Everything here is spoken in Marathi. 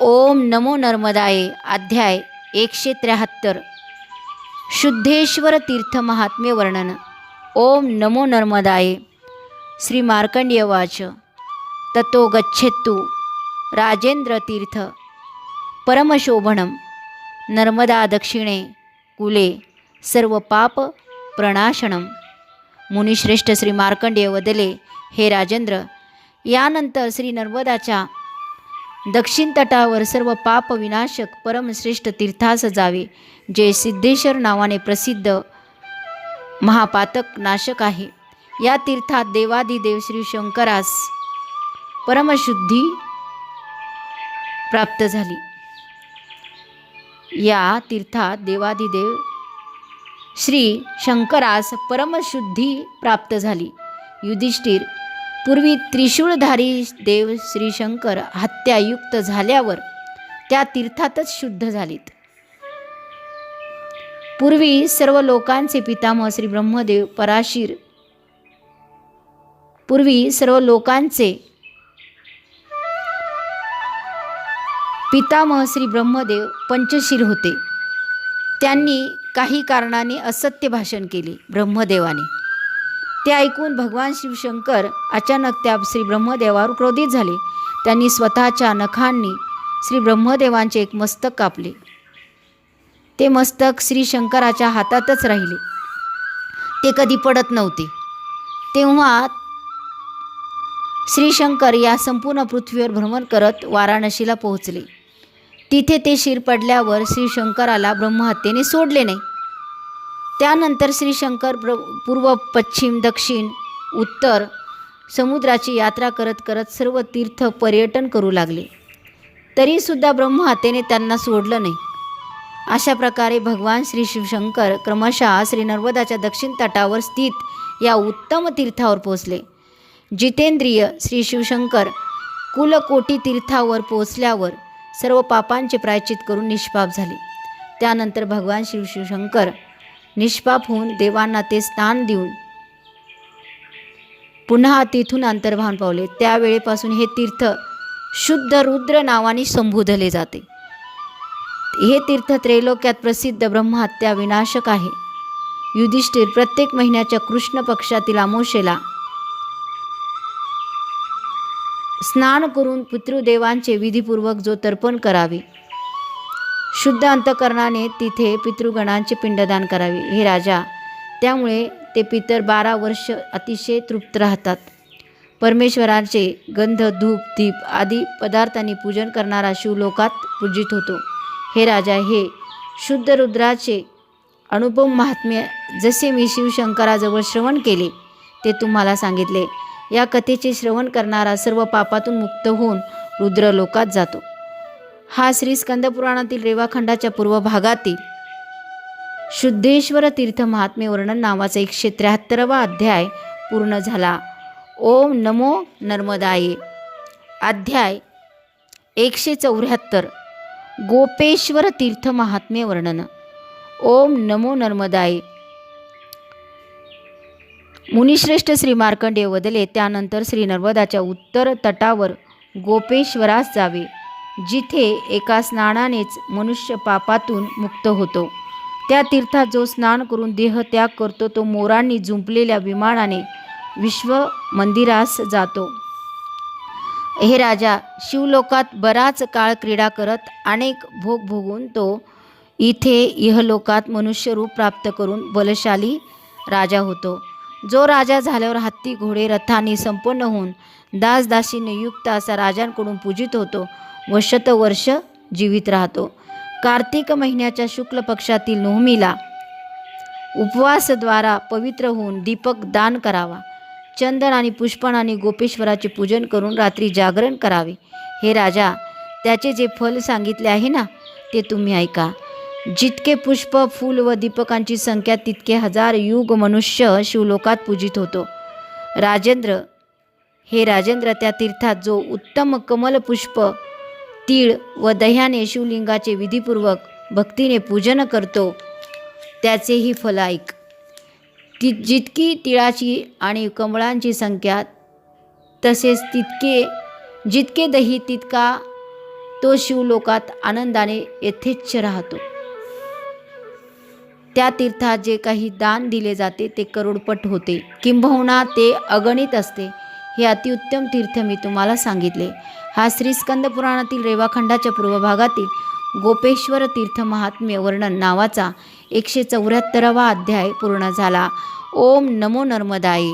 ओम नमो नर्मदाये अध्याय एकशे त्र्याहत्तर शुद्धेश्वर तीर्थ महात्म्य वर्णन. ओम नमो नर्मदाये. श्री मार्कंडेय वाच. ततो गच्छेत्तु. राजेंद्र तीर्थ. परमशोभणं नर्मदा दक्षिणे. कुले. सर्व पाप प्रणाशनम मुनिश्रेष्ठ श्री मार्कंडेय वदले हे राजेंद्र यानंतर श्री नर्मदाच्या दक्षिण तटावर सर्व पाप विनाशक परमश्रेष्ठ तीर्थास जावे जे सिद्धेश्वर नावाने प्रसिद्ध महापातक नाशक आहे. या तीर्थात देवादिदेव श्री शंकरास परमशुद्धी प्राप्त झाली. या तीर्थात देवादिदेव श्री शंकरास परमशुद्धी प्राप्त झाली. युधिष्ठिर पूर्वी त्रिशूळधारी देव श्रीशंकर हत्यायुक्त झाल्यावर त्या तीर्थातच शुद्ध झालीत. पूर्वी सर्व लोकांचे पितामह श्री ब्रह्मदेव पराशीर पूर्वी सर्व लोकांचे पितामह श्री ब्रह्मदेव पंचशीर होते. त्यांनी काही कारणाने असत्य भाषण केले ब्रह्मदेवाने. ते ऐकून भगवान शिवशंकर अचानक त्या श्री ब्रह्मदेवावर क्रोधित झाले. त्यांनी स्वतःच्या नखांनी श्री ब्रह्मदेवांचे एक मस्तक कापले. ते मस्तक श्री शंकराच्या हातातच राहिले. ते कधी पडत नव्हते. तेव्हा श्रीशंकर या संपूर्ण पृथ्वीवर भ्रमण करत वाराणसीला पोहोचले. तिथे ते शिर पडल्यावर श्रीशंकराला ब्रह्महत्येने सोडले नाही. त्यानंतर श्री शंकर प्र पूर्व पश्चिम दक्षिण उत्तर समुद्राची यात्रा करत करत सर्व तीर्थ पर्यटन करू लागले. तरीसुद्धा ब्रह्महत्येने त्यांना सोडलं नाही. अशा प्रकारे भगवान श्री शिवशंकर क्रमशः श्री नर्मदाच्या दक्षिण तटावर स्थित या उत्तम तीर्थावर पोहोचले. जितेंद्रिय श्री शिवशंकर कुलकोटी तीर्थावर पोचल्यावर सर्व पापांचे प्रायचित करून निष्पाप झाले. त्यानंतर भगवान श्री शिवशंकर निष्पाप होऊन देवांना ते स्थान देऊन पुन्हा तिथून अंतर्भान पावले. त्यावेळेपासून हे तीर्थ शुद्ध रुद्र नावाने संबोधले जाते. हे तीर्थ त्रैलोक्यात प्रसिद्ध ब्रह्महत्या विनाशक आहे. युधिष्ठिर प्रत्येक महिन्याच्या कृष्ण पक्षातील अमोशेला स्नान करून पितृदेवांचे विधीपूर्वक जो तर्पण करावे शुद्ध अंतकरणाने तिथे पितृगणांचे पिंडदान करावे. हे राजा त्यामुळे ते पितर बारा वर्ष अतिशय तृप्त राहतात. परमेश्वरांचे गंध धूप दीप आदी पदार्थांनी पूजन करणारा शिवलोकात पूजित होतो. हे राजा हे शुद्ध रुद्राचे अनुपम महात्म्य जसे मी शिवशंकराजवळ श्रवण केले ते तुम्हाला सांगितले. या कथेचे श्रवण करणारा सर्व पापातून मुक्त होऊन रुद्रलोकात जातो. हा श्री स्कंदपुराणातील रेवाखंडाच्या पूर्व भागातील शुद्धेश्वर तीर्थ महात्मे वर्णन नावाचा एकशे त्र्याहत्तरवा अध्याय पूर्ण झाला. ओम नमो नर्मदाये. अध्याय एकशे चौऱ्याहत्तर. गोपेश्वर तीर्थ महात्म्य वर्णन. ओम नमो नर्मदाये. मुनिश्रेष्ठ श्री मार्कंडेय वदले त्यानंतर श्री नर्मदाच्या उत्तर तटावर गोपेश्वरास जावे. जिथे एका स्नानानेच मनुष्य पापातून मुक्त होतो. त्या तीर्थात जो स्नान करून देह त्याग करतो तो मोरांनी झुंपलेल्या विमानाने विश्व मंदिरास जातो. हे राजा शिवलोकात बराच काळ क्रीडा करत अनेक भोग भोगून तो इथे इहलोकात मनुष्यरूप प्राप्त करून बलशाली राजा होतो. जो राजा झाल्यावर हत्ती घोडे रथांनी संपन्न होऊन दासदासीने युक्त असा राजांकडून पूजित होतो व शतवर्ष जीवित राहतो. कार्तिक महिन्याच्या शुक्ल पक्षातील नोहमीला उपवासद्वारा पवित्र होऊन दीपक दान करावा. चंदन आणि पुष्पणाने गोपेश्वराचे पूजन करून रात्री जागरण करावे. हे राजा त्याचे जे फल सांगितले आहे ना ते तुम्ही ऐका. जितके पुष्प फूल व दीपकांची संख्या तितके हजार युग मनुष्य शिवलोकात पूजित होतो. राजेंद्र हे राजेंद्र त्या तीर्थात जो उत्तम कमल पुष्प तीळ व दह्याने शिवलिंगाचे विधीपूर्वक भक्तीने पूजन करतो. त्याचेही फल ऐक. ती जितकी तिळाची आणि कमळांची संख्या तसेच तितके जितके दही तितका तो शिवलोकात आनंदाने यथेच्छ राहतो. त्या तीर्थात जे काही दान दिले जाते ते करोडपट होते. किंबहुना ते अगणित असते. हे अतिउत्तम तीर्थ मी तुम्हाला सांगितले. हा श्रीस्कंद पुराणातील रेवाखंडाच्या पूर्व भागातील गोपेश्वर तीर्थ महात्म्य वर्णन नावाचा एकशे चौऱ्याहत्तरावा अध्याय पूर्ण झाला. ओम नमो नर्मदाई